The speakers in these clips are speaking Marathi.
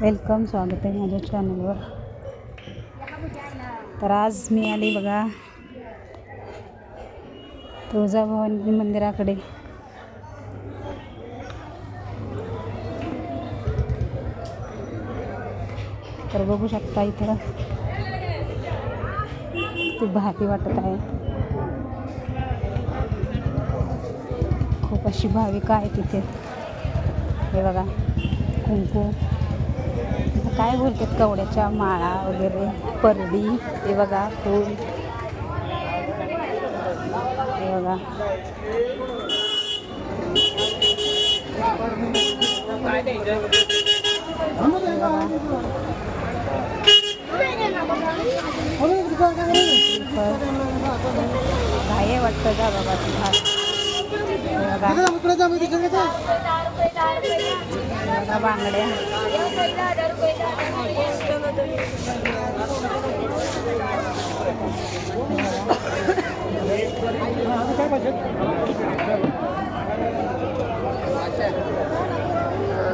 वेलकम स्वागत आहे माझ्या चॅनलवर तर आज मी आली बघा तुळजाभवानी मंदिराकडे. तर बघू शकता इथं खूप भारी वाटत आहे. खूप अशी भाविका आहे तिथे हे बघा कुंकू. काय बोलतात कवड्याच्या माळा वगैरे परडी हे बघा फूल. हे बघा. काय आहे वाटतं जा बाबा तुझा बघा हे बांगड्या.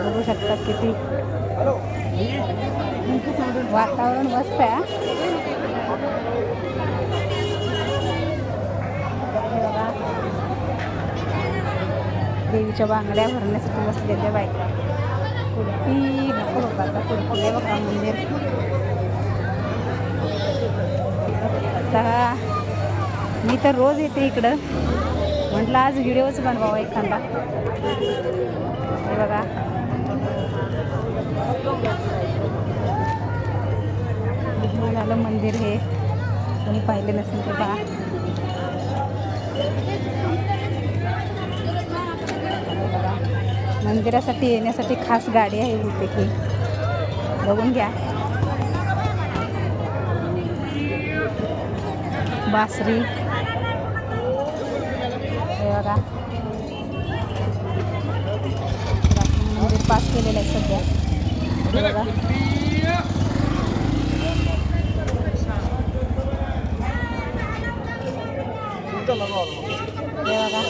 बघू शकता किती वातावरण मस्त आहे हा. हे बघा. देवीच्या बांगड्या भरण्यासाठी बसलेल्या बायका. कुर्ती नको बघा आता कुर्ती आहे बघा मंदिर. आता मी तर रोज येते इकडं. म्हटलं आज व्हिडिओच बनवावा एखादा. हे बघा. झालं मंदिर हे. कोणी पाहिले नसेल तर बघा मंदिरासाठी येण्यासाठी खास गाडी आहे बहुतेक ही बघून घ्या. बासरी. बघा. मंदिर पास केलेलं आहे सध्या. बघा. बघा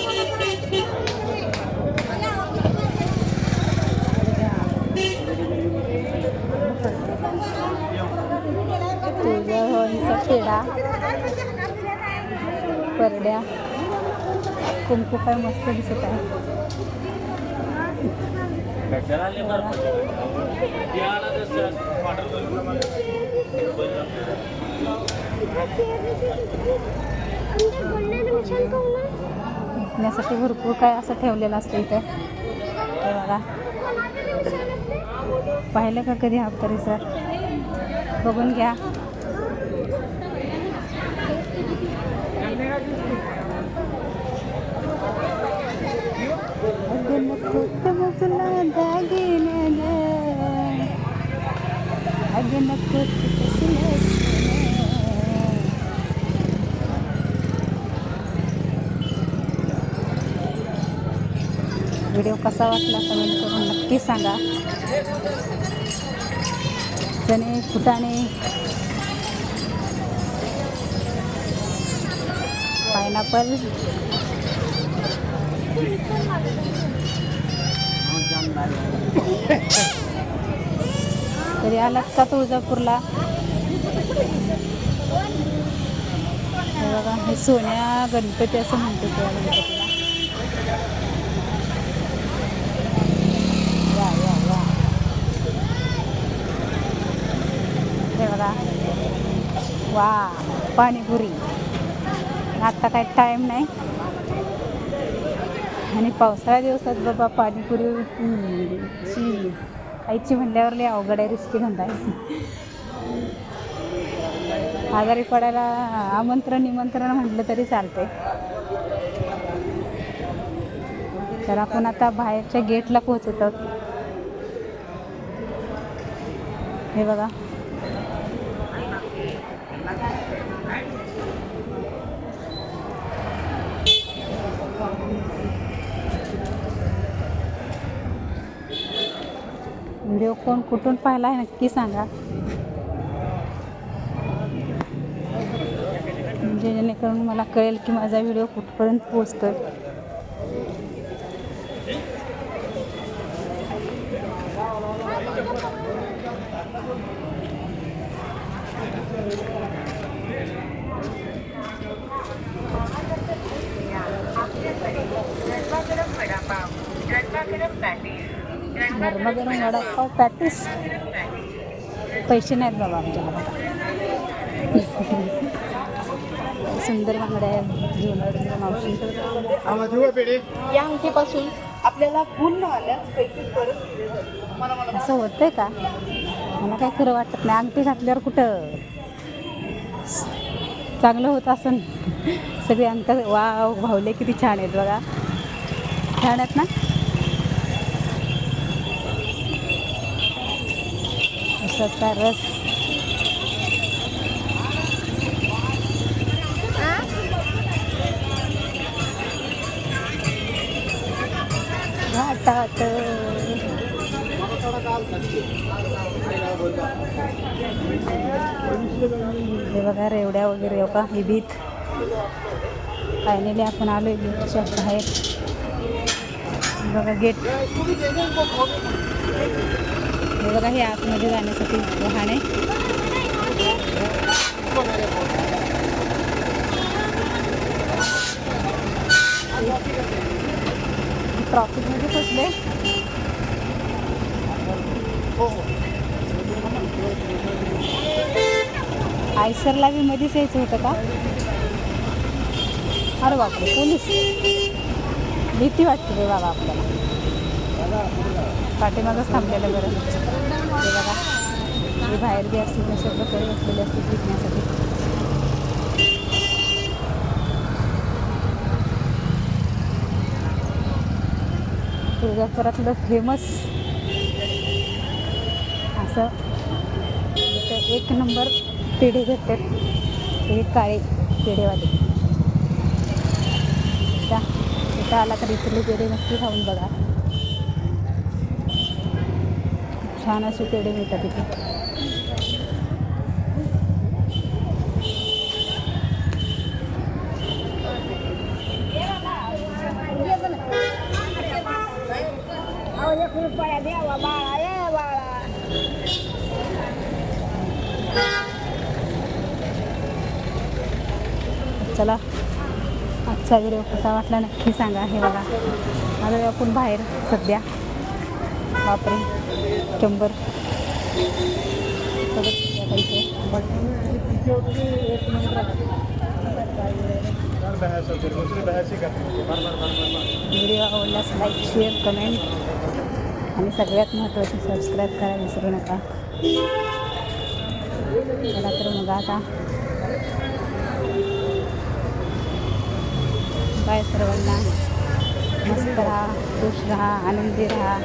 तुळजाभवानीचा पेढा परड्या. कुंकू काय मस्त दिसत आहे. विकण्यासाठी भरपूर काय असं ठेवलेलं असतं इथं. बघा. पाहिलं का कधी हा परिसर? बघून घ्या. अगं नको समजला दागिन्यानं. अगं कसलं व्हिडिओ कसा वाटला कमेंट करून नक्की सांगा चणे फुटाणे पायनॅपल तरी आलात का तुळजापूरला? बघा हे सोन्या गणपती असं म्हणतो त्या गणपतीला. या या या बघा. वा पाणीपुरी. आता काय टाईम नाही. आणि पावसाळ्या दिवसात बाबा पाणीपुरी हम्म, ची खायची म्हणल्यावर लय अवघड आहे रिस्की धंदा आहे. आजारी पडायला आमंत्रण निमंत्रण म्हटलं तरी चालते तर आपण आता बाहेरच्या गेटला पोहोचत आहोत हे बघा. व्हिडिओ कोण कुठून पाहिला आहे नक्की सांगा. म्हणजे जेणेकरून मला कळेल की माझा व्हिडिओ कुठपर्यंत पोचतो गरम वडापाव पॅटीस. पैसे नाहीत बाबा आमच्याकडे. सुंदर बांगड्या आहे मावशी या अंकीपासून आपल्याला पूर्ण आल्यास पैसे परत असं होतंय का? मला काय खरं वाटत नाही. अंगठी घातल्यावर कुठं? चांगलं होत असं सगळे अंक वाव भावले किती छान आहेत बघा. छान आहेत ना? उसाचा रस. घाटात. हे बघा रेवड्या वगैरे हो का ही भीत फायनली आपण आलो आहे गेटच्या बाहेर. बघा गेट. बघा हे आतमध्ये जाण्यासाठी वाहन आहे. ट्रॉफिकमध्ये फसले. आयसरला बी मध्येच यायचं होतं का? अरे बापरे पोलीस. भीती वाटते रे बाबा आपल्याला. पाठीमागच थांबलेलं बरं. ते बघा. हे बाहेर बी असतील ना प्रकारे काही बसलेले असतील विकण्यासाठी तुळजापुरातलं फेमस असं. एक नंबर पेढे भेटतात. हे काळे पेढेवाले. त्या इथं आला तर इथले पेढे नक्की खाऊन बघा. छान असे पेढे मिळतात इथे. चला आजचा व्हिडिओ कसा वाटला नक्की सांगा. हे बघा. आता आपण बाहेर सध्या. बापरे. शंभर व्हिडिओ आवडल्यास लाईक शेअर कमेंट आणि सगळ्यात महत्त्वाचं सबस्क्राईब करायला विसरू नका. चला तर मग आता. बाय सर्वांना. मस्त राहा खुश राहा आनंदी राहा.